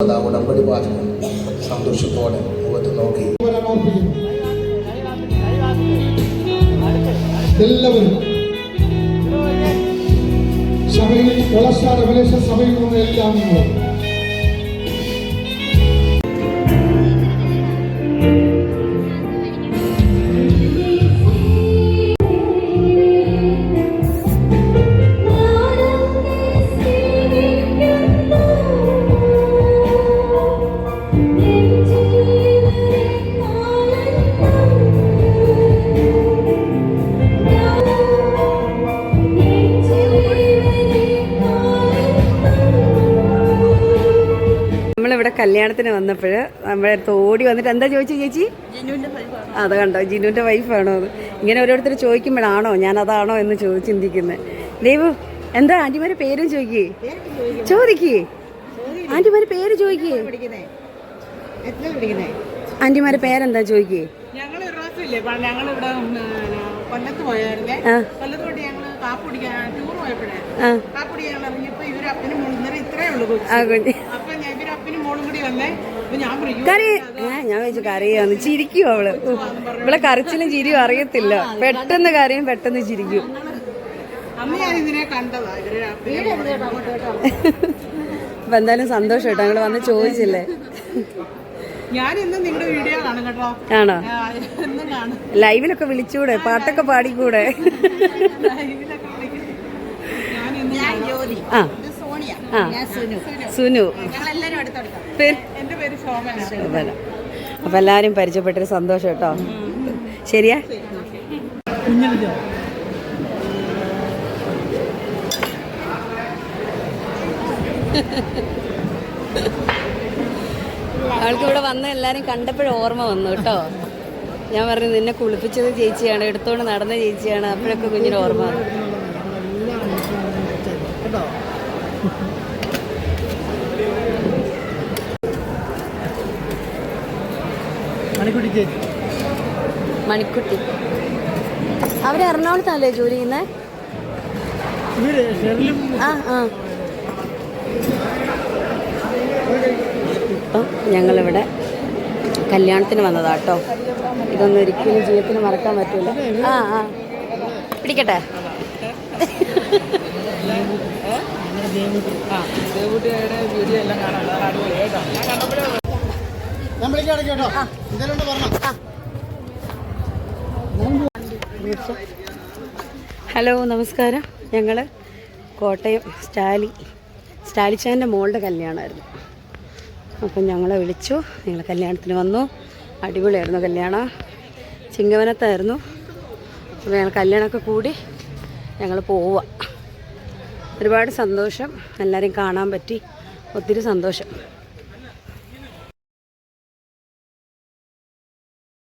ഉടമ്പടി വാചകം സന്തോഷത്തോടെ മുഖത്ത് നോക്കി. എല്ലാവരും സഭയിൽ വളർച്ച സഭയിൽ നിന്ന് എല്ലാം അംഗങ്ങളും കല്യാണത്തിന് വന്നപ്പോൾ നമ്മുടെ അടുത്ത് ഓടി വന്നിട്ട് എന്താ ചോദിച്ചു ചേച്ചി? അത് കണ്ടോ ജിനുവിന്റെ വൈഫാണോ അത്? ഇങ്ങനെ ഓരോരുത്തർ ചോദിക്കുമ്പോഴാണോ ഞാൻ അതാണോ എന്ന് ചോദിച്ച് ചിന്തിക്കുന്നത്. ദൈവം എന്താ ആന്റിമാരെ പേരും ചോദിക്കേ? ചോദിക്കേ. ആന്റിമാരെ പേര് ചോദിക്കേ. ആന്റിമാരെ പേരെന്താ ചോദിക്കേ? ഞങ്ങൾ കൊല്ലത്ത് പോയായിരുന്നേ. കൊല്ലത്തോട്ട് ഞങ്ങൾ കാപ്പുടിക്കാൻ ടൂർ പോയപ്പോഴേ കാപ്പുടിക്കാൻ കാപ്പുടി ഞങ്ങൾ ഇറങ്ങിയപ്പോ ഇവർ അപ്പനും മോളും ഇത്രേ ഉള്ളൂ. അപ്പൊ കറി ഞാൻ വെച്ചു കരയാന്ന് ചിരിക്കും അവൾ. ഇവിടെ കരച്ചിലും ചിരിയും അറിയത്തില്ല. പെട്ടെന്ന് കരയും പെട്ടെന്ന് ചിരിക്കും. അപ്പൊ എന്തായാലും സന്തോഷം കേട്ടോ. ഞങ്ങൾ വന്ന് ചോദിച്ചില്ലേ? ആണോ? എന്നും കാണും. ലൈവിലൊക്കെ വിളിച്ചൂടെ? പാട്ടൊക്കെ പാടിക്കൂടെ? ആ. ആ. സുനു. ശോഭന. അപ്പൊ എല്ലാരും പരിചയപ്പെട്ടൊരു സന്തോഷം കേട്ടോ. ശരിയാ? അവൾക്ക് ഇവിടെ വന്ന് എല്ലാരും കണ്ടപ്പോഴും ഓർമ്മ വന്നു കേട്ടോ. ഞാൻ പറഞ്ഞു നിന്നെ കുളിപ്പിച്ചത് ചേച്ചിയാണ് എടുത്തോണ്ട് നടന്ന ചേച്ചിയാണ്. അപ്പോഴൊക്കെ കുഞ്ഞിന് ഓർമ്മ വന്നു മണിക്കുട്ടി. അവർ എറണാകുളത്താണല്ലേ ജോലി ചെയ്യുന്നത് ആ ആ. അപ്പം ഞങ്ങളിവിടെ കല്യാണത്തിന് വന്നതാട്ടോ. ഇതൊന്നും ഒരിക്കലും ജീവിതത്തിന് മറക്കാൻ പറ്റില്ല ആ ആ. പിടിക്കട്ടെ? ദേവുട്ടിയുടെ വീഡിയോ എല്ലാം കാണാം അടിപൊളി കേട്ടോ. ഞാൻ കണ്ടപ്പോഴേ ഞാൻ വിളിക്കാം കേട്ടോ പറഞ്ഞു ഹലോ നമസ്കാരം. ഞങ്ങൾ കോട്ടയം സ്റ്റാലി സ്റ്റാലിച്ചാന്റെ മോളുടെ കല്യാണമായിരുന്നു. അപ്പം ഞങ്ങളെ വിളിച്ചു. ഞങ്ങൾ കല്യാണത്തിന് വന്നു. അടിപൊളിയായിരുന്നു കല്യാണം. ചിങ്ങവനത്തായിരുന്നു. അപ്പോൾ ഞങ്ങൾ കല്യാണമൊക്കെ കൂടി ഞങ്ങൾ പോവുക. ഒരുപാട് സന്തോഷം. എല്ലാവരെയും കാണാൻ പറ്റി. ഒത്തിരി സന്തോഷം.